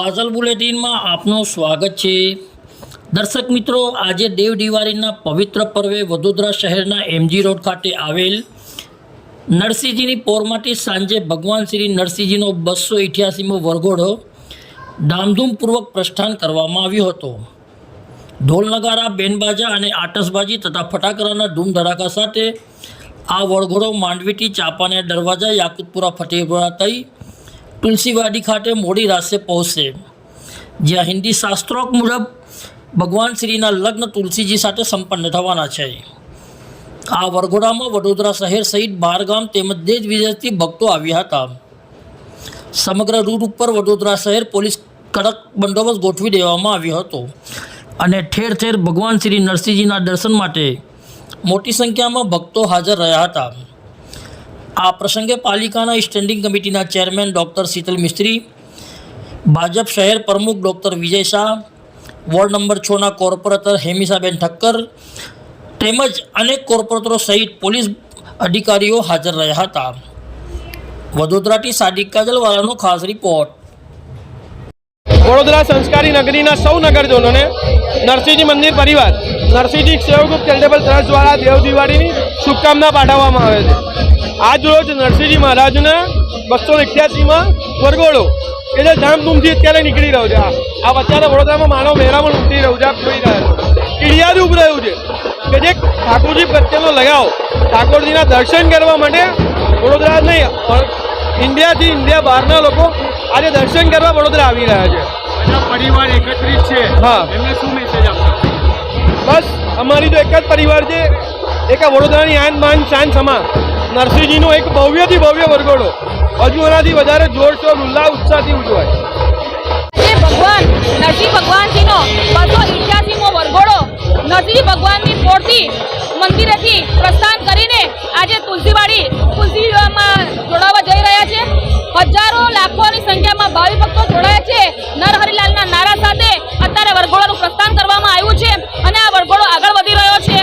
કાજલ બુલેટિનમાં આપનું સ્વાગત છે. દર્શક મિત્રો, આજે દેવ દિવાળીના પવિત્ર પર્વે વડોદરા શહેરના એમજી રોડ ખાતે આવેલ નરસિંહજીની પોરમાંથી સાંજે ભગવાન શ્રી નરસિંહજીનો બસો ઇઠ્યાસીમો વરઘોડો ધામધૂમપૂર્વક પ્રસ્થાન કરવામાં આવ્યો હતો. ઢોલ નગારા બેનબાજા અને આટસબાજી તથા ફટાકડાના ધૂમ ધડાકા સાથે આ વરઘોડો માંડવીથી ચાપાને દરવાજા, યાકુતપુરા ફતેપુરા થઈ તુલસીવાડી ખાતે મોડી રાત્રે પહોંચશે જ્યાં હિન્દી શાસ્ત્રોક મુજબ ભગવાન શ્રીના લગ્ન તુલસીજી સાથે સંપન્ન થવાના છે. આ વરઘોડામાં વડોદરા શહેર સહિત બાર ગામ તેમજ દેશ વિદેશથી ભક્તો આવ્યા હતા. સમગ્ર રૂટ ઉપર વડોદરા શહેર પોલીસ કડક બંદોબસ્ત ગોઠવી દેવામાં આવ્યો હતો અને ઠેર ઠેર ભગવાન શ્રી નરસિંહજીના દર્શન માટે મોટી સંખ્યામાં ભક્તો હાજર રહ્યા હતા. આ પ્રસંગે પાલિકાના સ્ટેન્ડિંગ કમિટીના ચેરમેન ડૉક્ટર શીતલ મિસ્ત્રી, ભાજપ શહેર પ્રમુખ doctor Vijay Shah, ward number છના corporator હેમિસાબેન Thakkar તેમજ અનેક કોર્પોરેટરો સહિત પોલીસ અધિકારીઓ હાજર રહ્યા હતા. વડોદરાથી સાદિક કાજલવાલાનો ખાસ રિપોર્ટ વડોદરા સંસ્કારી નગરીના સૌ નગરજનોને નરસિંહજી મંદિર પરિવાર, નરસિંહજી સેવગુપ્ત ચેરિટેબલ ટ્રસ્ટ દ્વારા દેવ દિવાળીની શુભકામના પાઠવવામાં આવે છે. આજ રોજ નરસિંહજી મહારાજના બસો અઠ્યાસીમાં વરઘોડો એટલે ધામધૂમથી અત્યારે નીકળી રહ્યો છે. આ અત્યારે વડોદરામાં માનવ મહેરામણ ઉતરી રહ્યું છે આપ જોઈ રહ્યા કીડિયાથી રહ્યું છે કે જે ઠાકોરજી પ્રત્યેનો લગાવ ઠાકોરજીના દર્શન કરવા માટે વડોદરા નહીં પણ ઇન્ડિયાથી ઇન્ડિયા બહારના લોકો આજે દર્શન કરવા વડોદરા આવી રહ્યા છે. પરિવાર એકત્રિત છે. હા. એમને શું મેસેજ આપશો? બસ અમારી તો એક જ પરિવાર છે. એક વડોદરાની આન બાન શાન સમા નરસિંહજીનો એક ભવ્યથી ભવ્ય વરઘોડો. હજુ એનાથી વધારે જોરશોર ઉલ્લાહ ઉત્સાહથી ઉજવાય. ભગવાન, નરસિંહ ભગવાનજીનો બસો ઇઠ્યાસીમો વરઘોડો નરસિંહ ભગવાનની પોળથી મંદિરેથી પ્રસ્થાન કરીને આજે તુલસીવાડી તુલસીમાં જોડાવા જઈ રહ્યા છે. હજારો લાખોની સંખ્યામાં ભાવિ ભક્તો જોડાયા છે. નરહરિલાલના નારા સાથે અત્યારે વરઘોડાનું પ્રસ્થાન કરવામાં આવ્યું છે અને આ વરઘોડો આગળ વધી રહ્યો છે.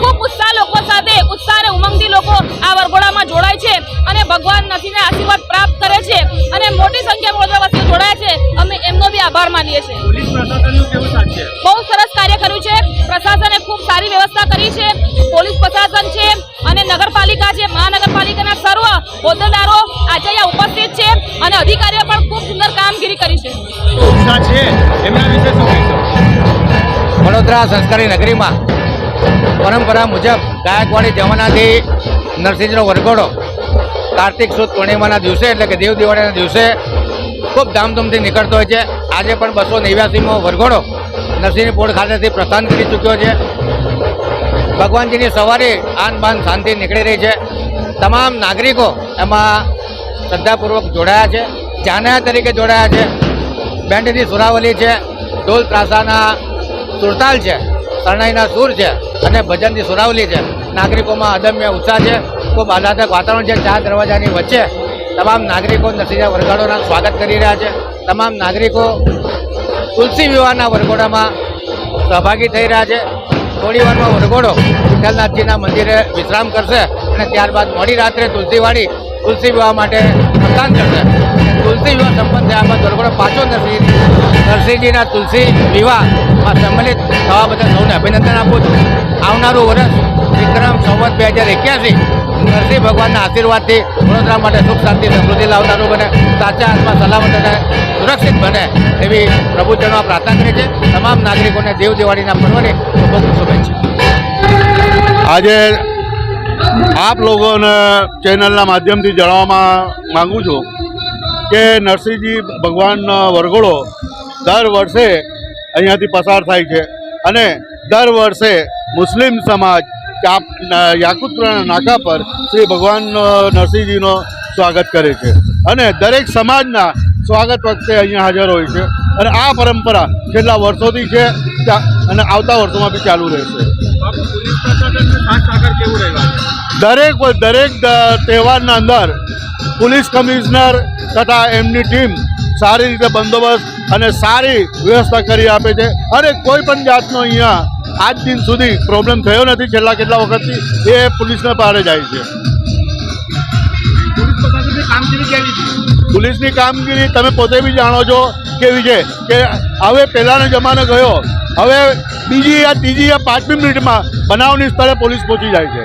ખૂબ ઉત્સાહ લોકો લોકો આ વરઘોડામાં જોડાય છે અને ભગવાન નરસિંહના આશીર્વાદ પ્રાપ્ત કરે છે અને મોટી સંખ્યામાં વડોદરાવાસીઓ જોડાયા છે. અમે એમનો બી આભાર માનીએ છીએ. પોલીસ પ્રશાસનનું કેવું સાથ છે? બહુ સરસ કાર્ય કર્યું છે. પ્રશાસને ખૂબ સારી વ્યવસ્થા કરી છે. પોલીસ પ્રશાસન છે અને નગરપાલિકા છે. મહાનગરપાલિકાના સર્વ હોદ્દેદારો આજે અહીંયા ઉપસ્થિત છે અને અધિકારીઓ પણ ખૂબ સુંદર કામગીરી કરી છે. વડોદરા સંસ્કારી નગરીમાં પરંપરા મુજબ ગાયકવાડી જમાનાથી નરસિંહજીનો વરઘોડો. કાર્તિક સુદ પૂર્ણિમાના દિવસે એટલે કે દેવ દિવાળીના દિવસે ખૂબ ધામધૂમથી નીકળતો હોય છે. આજે પણ બસો નેવ્યાસીમો વરઘોડો નરસિંહની પોળ ખાતેથી પ્રસ્થાન કરી ચૂક્યો છે. ભગવાનજીની સવારી આન બાન શાંતિ નીકળી રહી છે. તમામ નાગરિકો એમાં શ્રદ્ધાપૂર્વક જોડાયા છે. જાનયા તરીકે જોડાયા છે. બેન્ડની સુરાવલી છે. ઢોલ ત્રાસાના સુરતાલ છે. શરણાઈના સૂર છે. અને ભજનની સુરાવલી છે. નાગરિકોમાં અદમ્ય ઉત્સાહ છે. ખૂબ આહલાદક વાતાવરણ છે. ચાર દરવાજાની વચ્ચે તમામ નાગરિકો નસીજા વરગાડોના સ્વાગત કરી રહ્યા છે. તમામ નાગરિકો તુલસી વિવાહના વરઘોડામાં સહભાગી થઈ રહ્યા છે. થોડી વારમાં વરઘોડો વિઠ્ઠલનાથજીના મંદિરે વિશ્રામ કરશે અને ત્યારબાદ મોડી રાત્રે તુલસીવાડી તુલસી વિવાહ માટે પ્રસ્થાન કરશે. વિવાહ સંપન્ન થયા બાદ વરઘોડો પાછો નરસિંહ નરસિંહજીના તુલસી વિવાહમાં સંમેલિત થવા બદલ સૌને અભિનંદન આપું છું. આવનારું વર્ષ વિક્રમ સંવત બે હજાર એક્યાસી નરસિંહ ભગવાનના આશીર્વાદથી વડોદરા માટે સુખ, શાંતિ, સમૃદ્ધિ લાવનારું બને, સાચા હાથમાં સલામત અને સુરક્ષિત બને એવી પ્રભુજનો પ્રાર્થના કરે છે. તમામ નાગરિકોને દેવ દિવાળીના પર્વની ખૂબ ખૂબ શુભેચ્છા. આજે આપ લોકોને ચેનલના માધ્યમથી જણાવવા માંગુ છું કે નરસિંહજી ભગવાનનો વરઘોડો દર વર્ષે અહીંયાથી પસાર થાય છે અને દર વર્ષે મુસ્લિમ સમાજ ચાપ નાકા પર શ્રી ભગવાન નરસિંહજીનો સ્વાગત કરે છે. અને દરેક સમાજના સ્વાગત વખતે અહીંયા હાજર હોય છે. અને આ પરંપરા છેલ્લા વર્ષોથી છે અને આવતા વર્ષોમાં બી ચાલુ રહેશે. દરેક દરેક તહેવારના અંદર પોલીસ કમિશનર તથા એમની ટીમ સારી રીતે બંદોબસ્ત અને સારી વ્યવસ્થા કરી આપે છે. અને કોઈ પણ જાતનો અહીંયા આજ દિન સુધી પ્રોબ્લેમ થયો નથી. છેલ્લા કેટલા વખતથી એ પોલીસને પારે જાય છે. પોલીસની કામગીરી તમે પોતે બી જાણો છો કેવી છે કે હવે પહેલાંનો જમાનો ગયો. હવે બીજી યા ત્રીજી યા પાંચમી મિનિટમાં બનાવની સ્થળે પોલીસ પહોંચી જાય છે.